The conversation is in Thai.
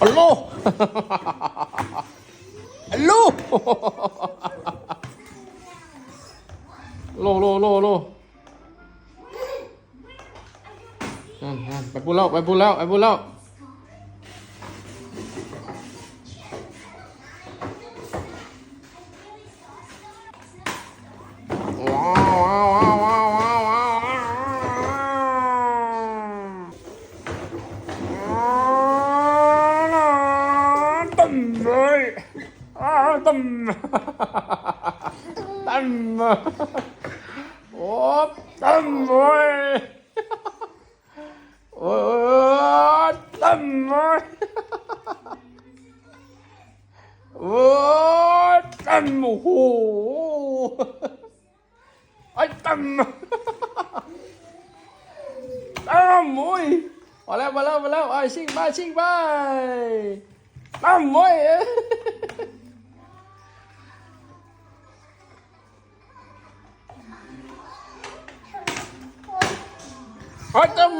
อัลโหลอัลโหลโลโลโลโลนั่นนั่นไปพูดแล้วไปพูดแล้วไปพูดแล้ว เลยอ้าวตึมตึมโอ้ตึมเลยโอ้ยตึมเลยโอ้ยตึมโอ้โหไอ้ตึมตึมโอ้ยมาแล้วมาแล้วมาแล้วไอ้ชิงไปชิงไป ตึมโอ้ยไอ้ตึม